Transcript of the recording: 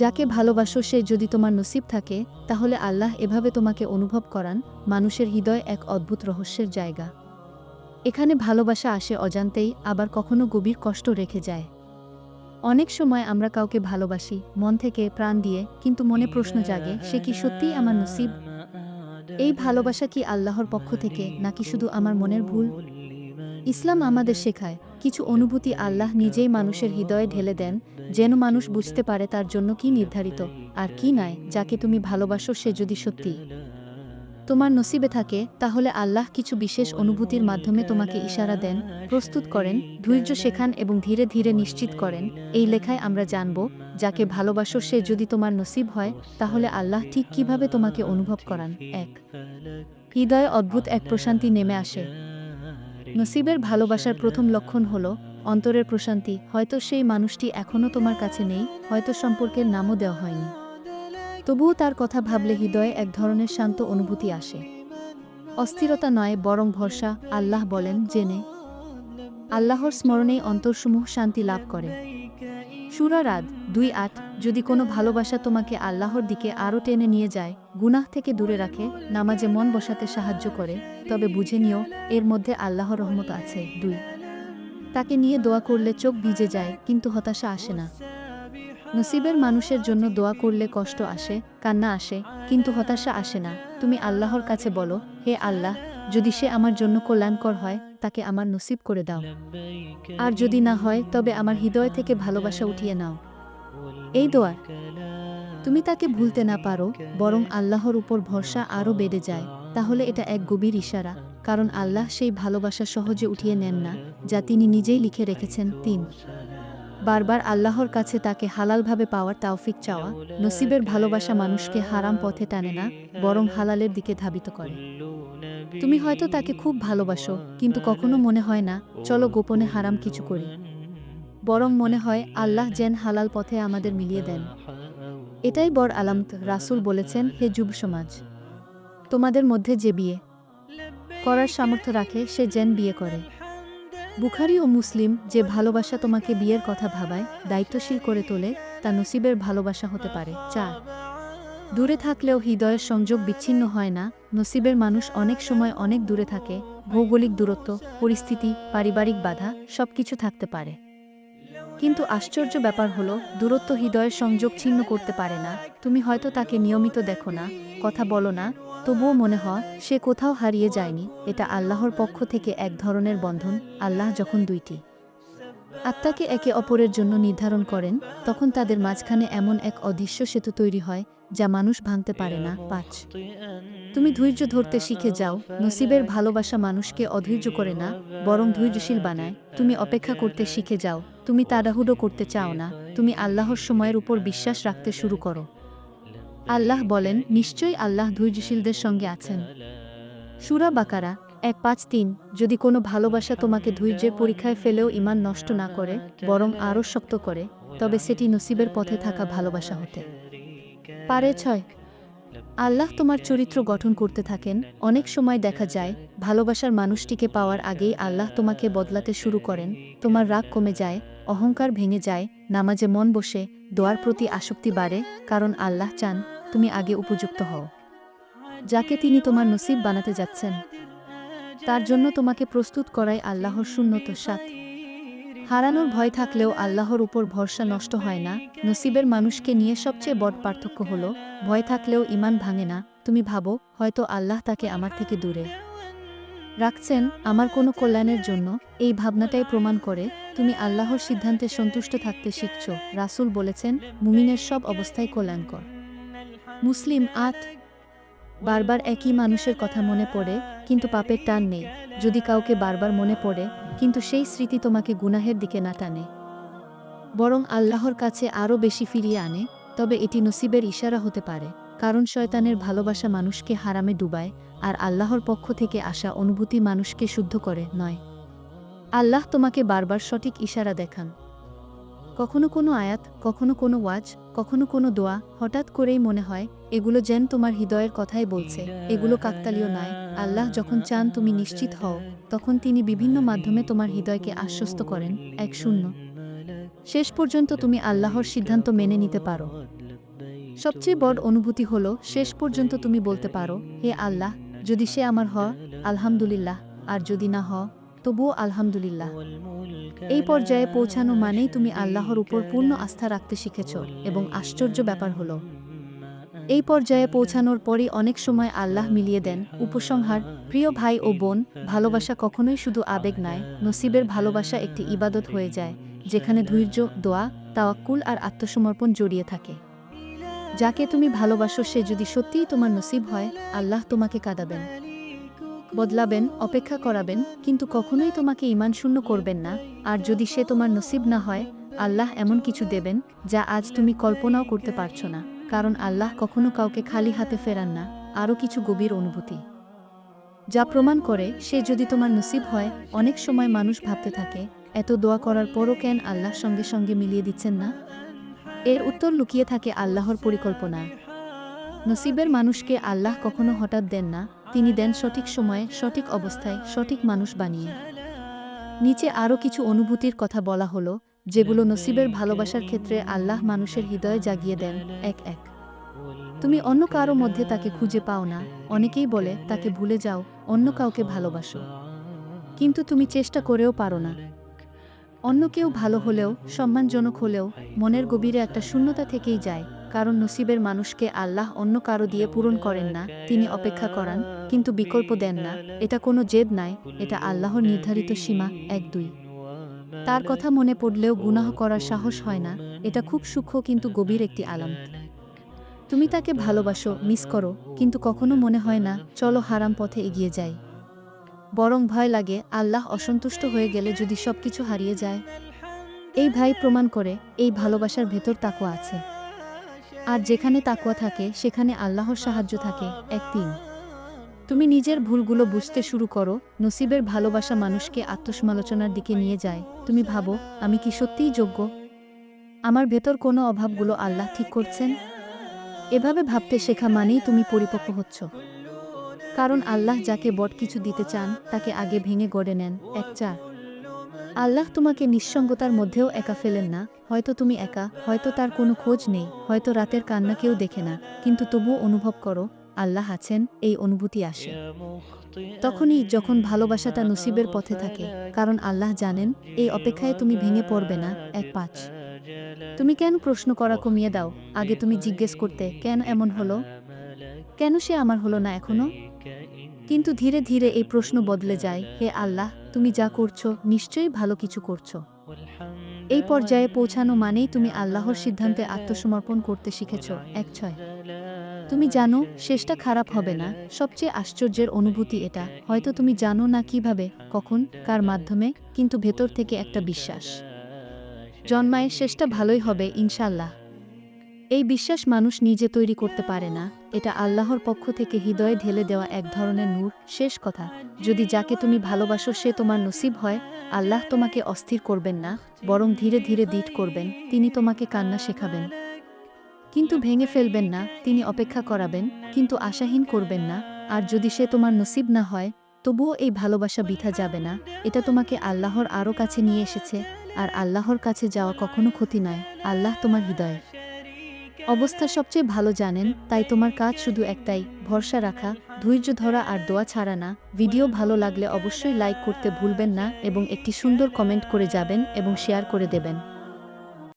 যাকে ভালোবাসো সে যদি তোমার নসিব থাকে, তাহলে আল্লাহ এভাবে তোমাকে অনুভব করান, মানুষের হৃদয় এক অদ্ভুত রহস্যের জায়গা। এখানে ভালোবাসা আসে অজান্তেই, আবার কখনো গভীর কষ্ট রেখে যায়। অনেক সময় আমরা কাউকে ভালোবাসি, মন থেকে প্রাণ দিয়ে, কিন্তু মনে প্রশ্ন জাগে, সে কি সত্যিই আমার নসিব? এই ভালোবাসা কি আল্লাহর পক্ষ থেকে, নাকি শুধু আমার মনের ভুল? ইসলাম আমাদের শেখায় কিছু অনুভূতি আল্লাহ নিজেই মানুষের হৃদয়ে ঢেলে দেন, যেন মানুষ বুঝতে পারে তার জন্য কি নির্ধারিত আর কি নয় যাকে তুমি ভালোবাসো সে যদি সত্যি তোমার নসিবে থাকে, তাহলে আল্লাহ কিছু বিশেষ অনুভূতির মাধ্যমে তোমাকে ইশারা দেন, প্রস্তুত করেন, ধৈর্য শেখান এবং ধীরে ধীরে নিশ্চিত করেন। এই লেখায় আমরা জানব, যাকে ভালোবাসো সে যদি তোমার নসিব হয়, তাহলে আল্লাহ ঠিক কীভাবে তোমাকে অনুভব করান? এক। হৃদয়ে অদ্ভুত এক প্রশান্তি নেমে আসে। নসিবের ভালোবাসার প্রথম লক্ষণ হল, অন্তরের প্রশান্তি। হয়তো সেই মানুষটি এখনও তোমার কাছে নেই, হয়তো সম্পর্কের নামও দেওয়া হয়নি। তবুও তার কথা ভাবলে হৃদয়ে এক ধরনের শান্ত অনুভূতি আসে। অস্থিরতা নয়, বরং ভরসা, আল্লাহ বলেন, জেনে। আল্লাহর স্মরণেই অন্তরসমূহ শান্তি লাভ করে। সুরা রাত দুই আট, যদি কোনো ভালোবাসা তোমাকে আল্লাহর দিকে আরও টেনে নিয়ে যায় গুনাহ থেকে দূরে রাখে, নামাজে মন বসাতে সাহায্য করে, তবে বুঝে নিও, এর মধ্যে আল্লাহর রহমত আছে। দুই, তাকে নিয়ে দোয়া করলে চোখ ভিজে যায়, কিন্তু হতাশা আসে না। নসিবের মানুষের জন্য দোয়া করলে কষ্ট আসে, কান্না আসে, কিন্তু হতাশা আসে না। তুমি আল্লাহর কাছে বলো, হে আল্লাহ, যদি সে আমার জন্য কল্যাণকর হয়, তাকে আমার নসিব করে দাও। আর যদি না হয়, তবে আমার হৃদয় থেকে ভালোবাসা উঠিয়ে নাও। এই দোয়ার তুমি তাকে ভুলতে না পারো, বরং আল্লাহর উপর ভরসা আরও বেড়ে যায়। তাহলে এটা এক গভীর ইশারা, কারণ আল্লাহ সেই ভালোবাসা সহজে উঠিয়ে নেন না, যা তিনি নিজেই লিখে রেখেছেন, তিন। বারবার আল্লাহর কাছে তাকে হালালভাবে পাওয়ার তাওফিক চাওয়া, নসিবের ভালোবাসা মানুষকে হারাম পথে টানে না, বরং হালালের দিকে ধাবিত করে। তুমি হয়তো তাকে খুব ভালোবাসো, কিন্তু কখনো মনে হয় না, চলো গোপনে হারাম কিছু করি। বরং মনে হয়, আল্লাহ যেন হালাল পথে আমাদের মিলিয়ে দেন। এটাই বড় আলামত রাসূল বলেছেন, হে যুব সমাজ। তোমাদের মধ্যে যে বিয়ে করার সামর্থ্য রাখে, সে যেন বিয়ে করে। বুখারি ও মুসলিম যে ভালোবাসা তোমাকে বিয়ের কথা ভাবায়, দায়িত্বশীল করে তোলে, তা নসিবের ভালোবাসা হতে পারে। চার, দূরে থাকলেও হৃদয়ের সংযোগ বিচ্ছিন্ন হয় না। নসিবের মানুষ অনেক সময় অনেক দূরে থাকে। ভৌগোলিক দূরত্ব, পরিস্থিতি, পারিবারিক বাধা, সবকিছু থাকতে পারে। কিন্তু আশ্চর্য ব্যাপার হলো, দূরত্ব হৃদয়ের সংযোগ ছিন্ন করতে পারে না। তুমি হয়তো তাকে নিয়মিত দেখো না, কথা বলো না, তবুও মনে হয়, সে কোথাও হারিয়ে যায়নি। এটা আল্লাহর পক্ষ থেকে এক ধরনের বন্ধন, আল্লাহ যখন দুইটি। আত্মাকে একে অপরের জন্য নির্ধারণ করেন, তখন তাদের মাঝখানে এমন এক অদৃশ্য সেতু তৈরি হয়, যা মানুষ ভাঙতে পারে না। পাঁচ। তুমি ধৈর্য ধরতে শিখে যাও, নসিবের ভালোবাসা মানুষকে অধৈর্য করে না, বরং ধৈর্যশীল বানায়। তুমি অপেক্ষা করতে শিখে যাও। তুমি তাড়াহুড়ো করতে চাও না, তুমি আল্লাহর সময়ের উপর বিশ্বাস রাখতে শুরু করো। আল্লাহ বলেন, নিশ্চয়ই আল্লাহ ধৈর্যশীলদের সঙ্গে আছেন। সুরা বাকারা, এক পাঁচ তিন, যদি কোনো ভালোবাসা তোমাকে ধৈর্যের পরীক্ষায় ফেলেও ইমান নষ্ট না করে, বরং আরও শক্ত করে, তবে সেটি নসিবের পথে থাকা ভালোবাসা হতে। পারে ছয়, আল্লাহ তোমার চরিত্র গঠন করতে থাকেন, অনেক সময় দেখা যায়, ভালোবাসার মানুষটিকে পাওয়ার আগেই আল্লাহ তোমাকে বদলাতে শুরু করেন, তোমার রাগ কমে যায় অহংকার ভেঙে যায়, নামাজে মন বসে, দোয়ার প্রতি আসক্তি বাড়ে, কারণ আল্লাহ চান তুমি আগে উপযুক্ত হও। যাকে তিনি তোমার নসিব বানাতে যাচ্ছেন, তার জন্য তোমাকে প্রস্তুত করাই আল্লাহর শূন্যত সাত। হারানোর ভয় থাকলেও আল্লাহর উপর ভরসা নষ্ট হয় না, নসিবের মানুষকে নিয়ে সবচেয়ে বড় পার্থক্য হল, ভয় থাকলেও ইমান ভাঙে না, তুমি ভাবো, হয়তো আল্লাহ তাকে আমার থেকে দূরে। রাখছেন, আমার কোনো কল্যাণের জন্য, এই ভাবনাটাই প্রমাণ করে তুমি আল্লাহর সিদ্ধান্তে সন্তুষ্ট থাকতে শিখছ। রাসূল বলেছেন, মুমিনের সব অবস্থায় কল্যাণকর। মুসলিম আট বারবার একই মানুষের কথা মনে পড়ে, কিন্তু পাপের টান নেই। যদি কাউকে বারবার মনে পড়ে, কিন্তু সেই স্মৃতি তোমাকে গুনাহের দিকে না টানে। বরং আল্লাহর কাছে আরও বেশি ফিরিয়ে আনে, তবে এটি নসিবের ইশারা হতে পারে। কারণ শয়তানের ভালোবাসা মানুষকে হারামে ডুবায়, আর আল্লাহর পক্ষ থেকে আসা অনুভূতি মানুষকে শুদ্ধ করে, নয়। আল্লাহ তোমাকে বারবার সঠিক ইশারা দেখান। কখনো কোনো আয়াত, কখনো কোনো ওয়াজ, কখনো কোনো দোয়া হঠাৎ করেই মনে হয়, এগুলো যেন তোমার হৃদয়ের কথাই বলছে। এগুলো কাকতালীয় নয়। আল্লাহ যখন চান তুমি নিশ্চিত হও, তখন তিনি বিভিন্ন মাধ্যমে তোমার হৃদয়কে আশ্বস্ত করেন। এক শূন্য। শেষ পর্যন্ত তুমি আল্লাহর সিদ্ধান্ত মেনে নিতে পারো। সবচেয়ে বড় অনুভূতি হলো, শেষ পর্যন্ত তুমি বলতে পারো, হে আল্লাহ, যদি সে আমার হ, আলহামদুলিল্লাহ, আর যদি না হ তবুও আলহামদুলিল্লাহ। এই পর্যায়ে পৌঁছানো মানেই তুমি আল্লাহর উপর পূর্ণ আস্থা রাখতে শিখেছ এবং আশ্চর্য ব্যাপার হলো। এই পর্যায়ে পৌঁছানোর পরই অনেক সময় আল্লাহ মিলিয়ে দেন, উপসংহার, প্রিয় ভাই ও বোন, ভালোবাসা কখনোই শুধু আবেগ নয়, নসিবের ভালোবাসা একটি ইবাদত হয়ে যায়, যেখানে ধৈর্য, দোয়া, তাওয়াক্কুল আর আত্মসমর্পণ জড়িয়ে থাকে। যাকে তুমি ভালোবাসো সে যদি সত্যিই তোমার নসিব হয়, আল্লাহ তোমাকে কাঁদাবেন। বদলাবেন, অপেক্ষা করাবেন, কিন্তু কখনোই তোমাকে ইমান শূন্য করবেন না। আর যদি সে তোমার নসিব না হয়, আল্লাহ এমন কিছু দেবেন, যা আজ তুমি কল্পনাও করতে পারছ না। কারণ আল্লাহ কখনো কাউকে খালি হাতে ফেরান না, আরও কিছু গভীর অনুভূতি। যা প্রমাণ করে, সে যদি তোমার নসিব হয়, অনেক সময় মানুষ ভাবতে থাকে, এত দোয়া করার পরও কেন আল্লাহ সঙ্গে সঙ্গে মিলিয়ে দিচ্ছেন না? এর উত্তর লুকিয়ে থাকে আল্লাহর পরিকল্পনা। নসিবের মানুষকে আল্লাহ কখনো হঠাৎ দেন না তিনি দেন সঠিক সময়ে, সঠিক অবস্থায়, সঠিক মানুষ বানিয়ে। নিচে আরও কিছু অনুভূতির কথা বলা হলো, যেগুলো নসিবের ভালোবাসার ক্ষেত্রে আল্লাহ মানুষের হৃদয়ে জাগিয়ে দেন, এক এক। তুমি অন্য কারও মধ্যে তাকে খুঁজে পাও না, অনেকেই বলে, তাকে ভুলে যাও, অন্য কাউকে ভালোবাসো। কিন্তু তুমি চেষ্টা করেও পারো না। অন্য কেউ ভালো হলেও, সম্মানজনক হলেও, মনের গভীরে একটা শূন্যতা থেকেই যায়, কারণ নসিবের মানুষকে আল্লাহ অন্য কারও দিয়ে পূরণ করেন না, তিনি অপেক্ষা করান কিন্তু বিকল্প দেন না। এটা কোনো জেদ নাই, এটা আল্লাহর নির্ধারিত সীমা, এক দুই। তার কথা মনে পড়লেও গুনাহ করার সাহস হয় না। এটা খুব সূক্ষ্ম কিন্তু গভীর একটি আলামত তুমি তাকে ভালোবাসো, মিস করো, কিন্তু কখনো মনে হয় না, চলো হারাম পথে এগিয়ে যাই। বরং ভয় লাগে, আল্লাহ অসন্তুষ্ট হয়ে গেলে যদি সবকিছু হারিয়ে যায়। এই ভাই প্রমাণ করে, এই ভালোবাসার ভেতর তাকুয়া আছে। আর যেখানে তাকুয়া থাকে, সেখানে আল্লাহর সাহায্য থাকে, এক তিন। তুমি নিজের ভুলগুলো বুঝতে শুরু করো, নসিবের ভালোবাসা মানুষকে আত্মসমালোচনার দিকে নিয়ে যায়। তুমি ভাবো, আমি কি সত্যিই যোগ্য? আমার ভেতর কোনো অভাবগুলো আল্লাহ ঠিক করছেন? এভাবে ভাবতে শেখা মানেই তুমি পরিপক্ক হচ্ছ। কারণ আল্লাহ যাকে বট কিছু দিতে চান, তাকে আগে ভেঙে গড়ে নেন। এক চার। আল্লাহ তোমাকে নিঃসঙ্গতার মধ্যেও একা ফেলেন না। হয়তো তুমি একা, হয়তো তার কোনো খোঁজ নেই, হয়তো রাতের কান্না কেউ দেখে না। কিন্তু তবুও অনুভব করো আল্লাহ আছেন, এই অনুভূতি আসে। তখনই যখন ভালোবাসাটা নসিবের পথে থাকে, কারণ আল্লাহ জানেন, এই অপেক্ষায় তুমি ভেঙে পড়বে না, এক পাঁচ। তুমি কেন প্রশ্ন করা কমিয়ে দাও? আগে তুমি জিজ্ঞেস করতে, কেন এমন হলো? কেন সে আমার হলো না এখনও? কিন্তু ধীরে ধীরে এই প্রশ্ন বদলে যায়, হে আল্লাহ, তুমি যা করছ, নিশ্চয়ই ভালো কিছু করছ। এই পর্যায়ে পৌঁছানো মানেই তুমি আল্লাহর সিদ্ধান্তে আত্মসমর্পণ করতে শিখেছ, এক ছয়। তুমি জানো, শেষটা খারাপ হবে না। সবচেয়ে আশ্চর্যের অনুভূতি এটা। হয়তো তুমি জানো না কীভাবে, কখন, কার মাধ্যমে, কিন্তু ভেতর থেকে একটা বিশ্বাস। জন্মায় শেষটা ভালোই হবে ইনশাল্লাহ এই বিশ্বাস মানুষ নিজে তৈরি করতে পারে না। এটা আল্লাহর পক্ষ থেকে হৃদয়ে ঢেলে দেওয়া এক ধরনের নূর, শেষ কথা। যদি যাকে তুমি ভালোবাসো সে তোমার নসিব হয়, আল্লাহ তোমাকে অস্থির করবেন না, বরং ধীরে ধীরে দিট করবেন। তিনি তোমাকে কান্না শেখাবেন। কিন্তু ভেঙে ফেলবেন না, তিনি অপেক্ষা করাবেন, কিন্তু আশাহীন করবেন না, আর যদি সে তোমার নসিব না হয়, তবুও এই ভালোবাসা বিথা যাবে না, এটা তোমাকে আল্লাহর আরও কাছে নিয়ে এসেছে, আর আল্লাহর কাছে যাওয়া কখনো ক্ষতি নয়, আল্লাহ তোমার হৃদয়। অবস্থা সবচেয়ে ভালো জানেন, তাই তোমার কাজ শুধু একটাই, ভরসা রাখা, ধৈর্য ধরা আর দোয়া ছাড়া না, ভিডিও ভালো লাগলে অবশ্যই লাইক করতে ভুলবেন না, এবং একটি সুন্দর কমেন্ট করে যাবেন, এবং শেয়ার করে দেবেন।